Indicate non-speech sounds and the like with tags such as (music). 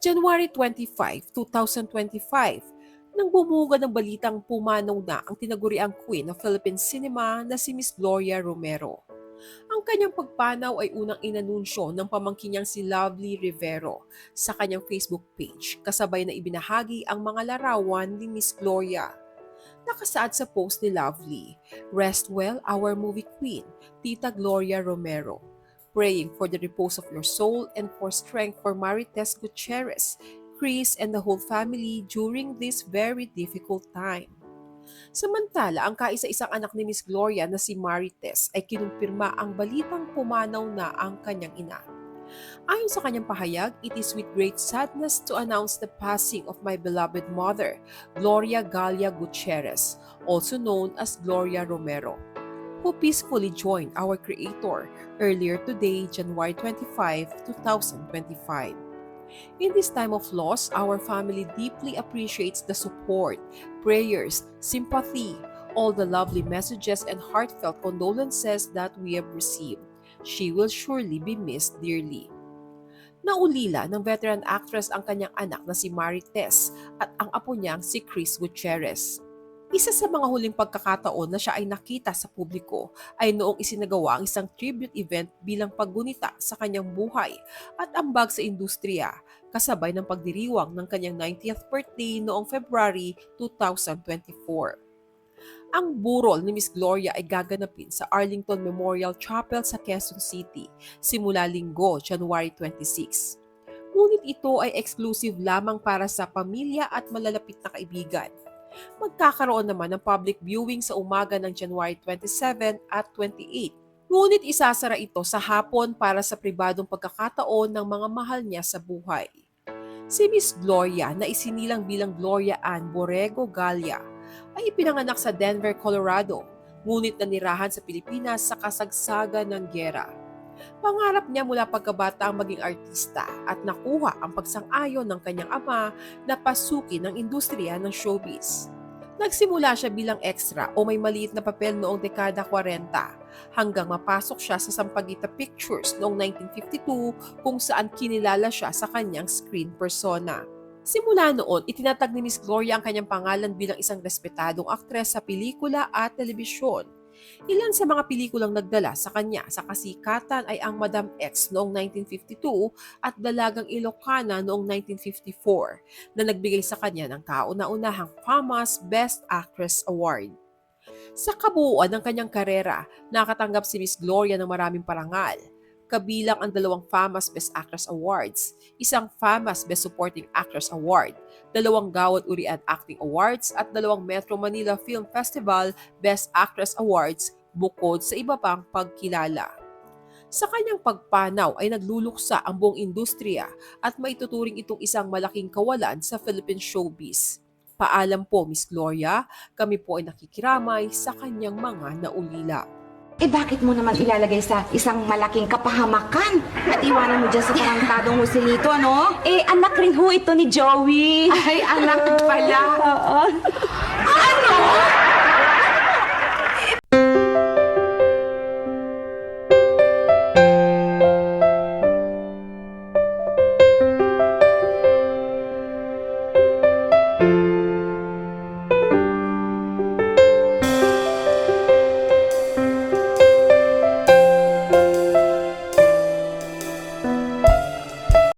January 25, 2025, nang bumuga ng balitang pumanaw na ang tinaguriang queen ng Philippine cinema na si Miss Gloria Romero. Ang kanyang pagpanaw ay unang inanunsyo ng pamangkin niyang si Lovely Rivero sa kanyang Facebook page kasabay na ibinahagi ang mga larawan ni Miss Gloria. Nakasaad sa post ni Lovely, Rest well our movie queen, Tita Gloria Romero. Praying for the repose of your soul and for strength for Marites Gutierrez, Chris and the whole family during this very difficult time. Samantala, ang kaisa-isang anak ni Miss Gloria na si Marites ay kinumpirma ang balitang pumanaw na ang kanyang ina. Ayon sa kanyang pahayag, it is with great sadness to announce the passing of my beloved mother, Gloria Galia Gutierrez, also known as Gloria Romero, who peacefully joined our Creator earlier today, January 25, 2025. In this time of loss, our family deeply appreciates the support, prayers, sympathy, all the lovely messages and heartfelt condolences that we have received. She will surely be missed dearly. Naulila ng veteran actress ang kanyang anak na si Marites at ang apo niyang si Chris Gutierrez. Isa sa mga huling pagkakataon na siya ay nakita sa publiko ay noong isinagawa ang isang tribute event bilang paggunita sa kanyang buhay at ambag sa industriya kasabay ng pagdiriwang ng kanyang 90th birthday noong February 2024. Ang burol ni Miss Gloria ay gaganapin sa Arlington Memorial Chapel sa Quezon City simula linggo, January 26. Ngunit ito ay exclusive lamang para sa pamilya at malalapit na kaibigan. Magkakaroon naman ng public viewing sa umaga ng January 27 at 28. Ngunit isasara ito sa hapon para sa pribadong pagkakataon ng mga mahal niya sa buhay. Si Miss Gloria na isinilang bilang Gloria Ann Borrego Galia ay ipinanganak sa Denver, Colorado, ngunit nanirahan sa Pilipinas sa kasagsagan ng gyera. Pangarap niya mula pagkabata ang maging artista at nakuha ang pagsang-ayon ng kanyang ama na pasukin ng industriya ng showbiz. Nagsimula siya bilang extra o may maliit na papel noong dekada 40 hanggang mapasok siya sa Sampaguita Pictures noong 1952 kung saan kinilala siya sa kanyang screen persona. Simula noon, itinatag ni Miss Gloria ang kanyang pangalan bilang isang respetadong aktres sa pelikula at telebisyon. Ilan sa mga pelikulang nagdala sa kanya sa kasikatan ay ang Madam X noong 1952 at Dalagang Ilocana noong 1954 na nagbigay sa kanya ng kauna-unahang FAMAS Best Actress Award. Sa kabuuan ng kanyang karera, nakatanggap si Miss Gloria ng maraming parangal, kabilang ang dalawang FAMAS Best Actress Awards, isang FAMAS Best Supporting Actress Award, dalawang Gawad Urian Acting Awards at dalawang Metro Manila Film Festival Best Actress Awards bukod sa iba pang pagkilala. Sa kanyang pagpanaw ay nagluluksa ang buong industriya at maituturing itong isang malaking kawalan sa Philippine showbiz. Paalam po, Miss Gloria, kami po ay nakikiramay sa kanyang mga naulila. Eh bakit mo naman ilalagay sa isang malaking kapahamakan at iwanan mo dyan sa tarantadong Joselito, no? Eh, anak rin ho ito ni Joey. Ay, anak pala. (laughs) Oo. Ano?